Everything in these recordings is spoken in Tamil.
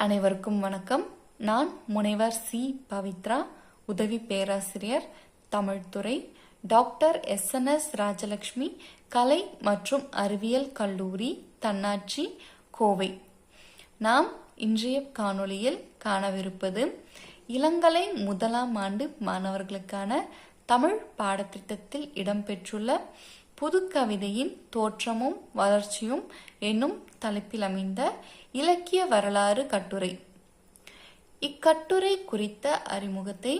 அனைவருக்கும் வணக்கம். நான் முனைவர் சி. பவித்ரா உதவி பேராசிரியர் தமிழ்துறை doctor S. N. S. Rajalakshmi கலை மற்றும் அறிவியல் கல்லூரி தன்னாட்சி கோவை. நாம் இன்றைய காணொளியில் காணவிருப்பது இளங்கலை முதலாம் ஆண்டு மாணவர்களுக்கான தமிழ் பாடத்திட்டத்தில் இடம்பெற்றுள்ள புதுக்கவிதையின் தோற்றமும் வளர்ச்சியும் என்னும் தலைப்பில் அமைந்த இலக்கிய வரலாறு கட்டுரை. இக்கட்டுரை குறித்த அறிமுகத்தை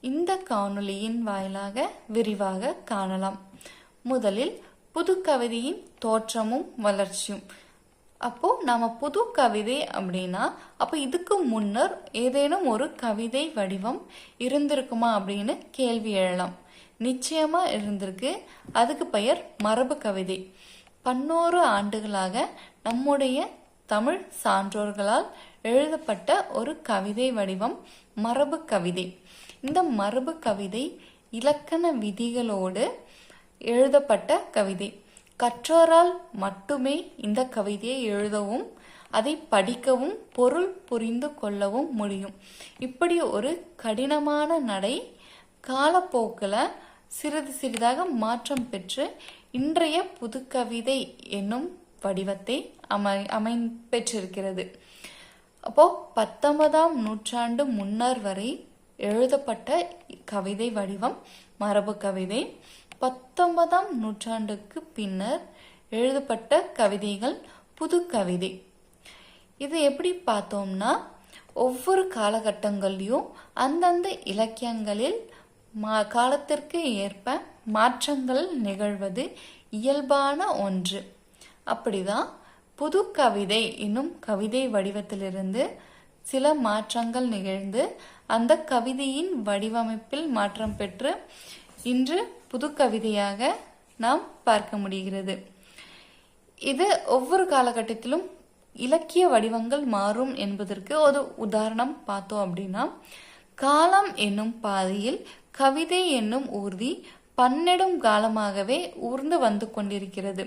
இந்த காணொளியின் வாயிலாக விரிவாக காணலாம். முதலில் புதுக்கவிதையின் தோற்றமும் வளர்ச்சியும். அப்போ நாம புது கவிதை அப்படின்னா அப்போ இதுக்கு முன்னர் ஏதேனும் ஒரு கவிதை வடிவம் இருந்திருக்குமா அப்படின்னு கேள்வி எழலாம். நிச்சயமா இருந்திருக்கு. அதுக்கு பெயர் மரபு கவிதை. பன்னோரு ஆண்டுகளாக நம்முடைய தமிழ் சான்றோர்களால் எழுதப்பட்ட ஒரு கவிதை வடிவம் மரபு கவிதை. இந்த மரபு கவிதை இலக்கண விதிகளோடு எழுதப்பட்ட கவிதை. கற்றோரால் மட்டுமே இந்த கவிதையை எழுதவும் அதை படிக்கவும் பொருள் புரிந்து கொள்ளவும் முடியும். இப்படி ஒரு கடினமான நடை காலப்போக்கில் சிறிது சிறிதாக மாற்றம் பெற்று இன்றைய புதுக்கவிதை என்னும் வடிவத்தை அமை அமை பெற்றிருக்கிறது. அப்போ பத்தொன்பதாம் நூற்றாண்டு முன்னர் வரை எழுதப்பட்ட கவிதை வடிவம் மரபு கவிதை. பத்தொன்பதாம் நூற்றாண்டுக்கு பின்னர் எழுதப்பட்ட கவிதைகள் புது கவிதை இது எப்படி பார்த்தோம்னா ஒவ்வொரு காலகட்டங்கள்லையும் அந்தந்த இலக்கியங்களில் மா காலத்திற்கு ஏற்ப மாற்றங்கள் நிகழ்வது இயல்பான ஒன்று. அப்படிதான் புது கவிதை என்னும் கவிதை வடிவத்திலிருந்து சில மாற்றங்கள் நிகழ்ந்து அந்த கவிதையின் வடிவமைப்பில் மாற்றம் பெற்று இன்று புது கவிதையாக நாம் பார்க்க முடிகிறது. இது ஒவ்வொரு காலகட்டத்திலும் இலக்கிய வடிவங்கள் மாறும் என்பதற்கு ஒரு உதாரணம் பார்த்தோம் அப்படின்னா காலம் என்னும் பாதையில் கவிதை என்னும் ஊர்தி பன்னெடும் காலமாகவே ஊர்ந்து வந்து கொண்டிருக்கிறது.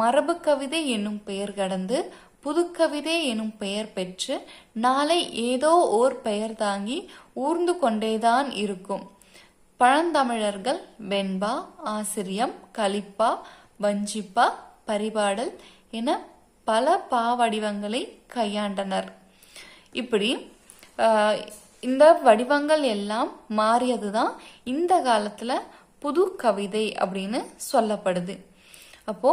மரபு கவிதை என்னும் பெயர் கடந்து புதுக்கவிதை எனும் பெயர் பெற்று நாளை ஏதோ ஓர் பெயர் தாங்கி ஊர்ந்து கொண்டேதான் இருக்கும். பழந்தமிழர்கள் வெண்பா ஆசிரியம் கலிப்பா வஞ்சிப்பா பரிபாடல் என பல பாவடிவங்களை கையாண்டனர். இப்படி இந்த வடிவங்கள் எல்லாம் மாறியது தான் இந்த காலத்தில் புது கவிதை அப்படின்னு சொல்லப்படுது. அப்போ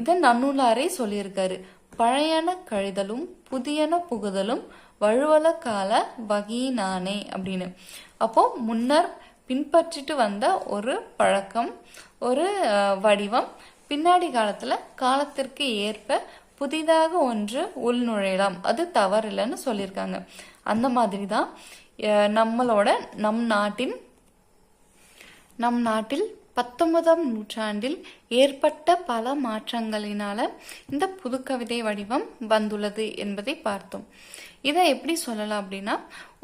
இதை நன்னூலாரே சொல்லியிருக்காரு. பழையன கழிதலும் புதியன புகுதலும் வழுவல கால வகையினானே அப்படின்னு. அப்போ முன்னர் பின்பற்றிட்டு வந்த ஒரு பழக்கம் ஒரு வடிவம் பின்னாடி காலத்தில் காலத்திற்கு ஏற்ப புதிதாக ஒன்று உள்நுழையலாம் அது தவறில்லைன்னு சொல்லியிருக்காங்க. அந்த மாதிரி தான் நம்மளோட நம் நாட்டின் நம் நாட்டில் பத்தொன்பதாம் நூற்றாண்டில் ஏற்பட்ட பல மாற்றங்களினால இந்த புதுக்கவிதை வடிவம் வந்துள்ளது என்பதை பார்த்தோம். இதை எப்படி சொல்லலாம் அப்படின்னா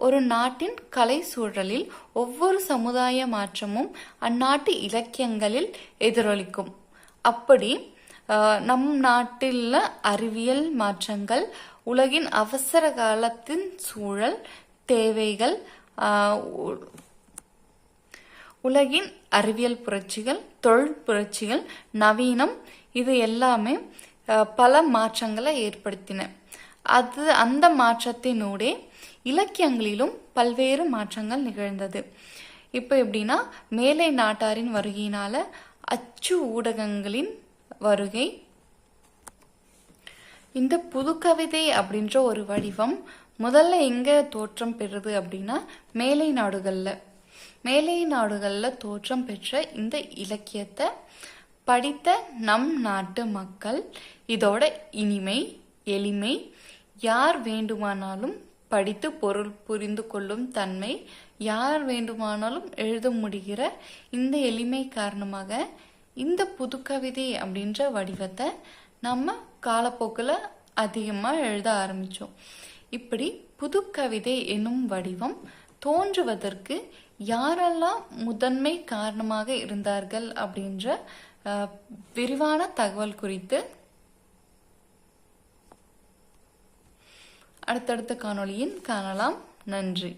ஒரு நாட்டின் கலை சூழலில் ஒவ்வொரு சமுதாய மாற்றமும் அந்நாட்டு இலக்கியங்களில் எதிரொலிக்கும். அப்படி நம் நாட்டில் அறிவியல் மாற்றங்கள் உலகின் அவசர காலத்தின் சூழல் தேவைகள் உலகின் அறிவியல் புரட்சிகள் தொழில் புரட்சிகள் நவீனம் இது எல்லாமே பல மாற்றங்களை ஏற்படுத்தின. அது அந்த மாற்றத்தினூடே இலக்கியங்களிலும் பல்வேறு மாற்றங்கள் நிகழ்ந்தது. இப்போ எப்படின்னா மேலை நாட்டாரின் வருகையினால அச்சு ஊடகங்களின் வருகை. இந்த புதுக்கவிதை அப்படின்ற ஒரு வடிவம் முதல்ல எங்க தோற்றம் பெறுது அப்படின்னா மேலை நாடுகளில். மேலை நாடுகளில் தோற்றம் பெற்ற இந்த இலக்கியத்தை படித்த நம் நாட்டு மக்கள் இதோட இனிமை எளிமை யார் வேண்டுமானாலும் படித்து பொருள் புரிந்து கொள்ளும் தன்மை யார் வேண்டுமானாலும் எழுத முடிகிற இந்த எளிமை காரணமாக இந்த புதுக்கவிதை அப்படின்ற வடிவத்தை நம்ம காலப்போக்கில் அதிகமாக எழுத ஆரம்பித்தோம் இப்படி புதுக்கவிதை என்னும் வடிவம் தோன்றுவதற்கு யாரெல்லாம் முதன்மை காரணமாக இருந்தார்கள் அப்படின்ற விரிவான தகவல் குறித்து அடுத்தடுத்த காணொளியின் காணலாம். நன்றி.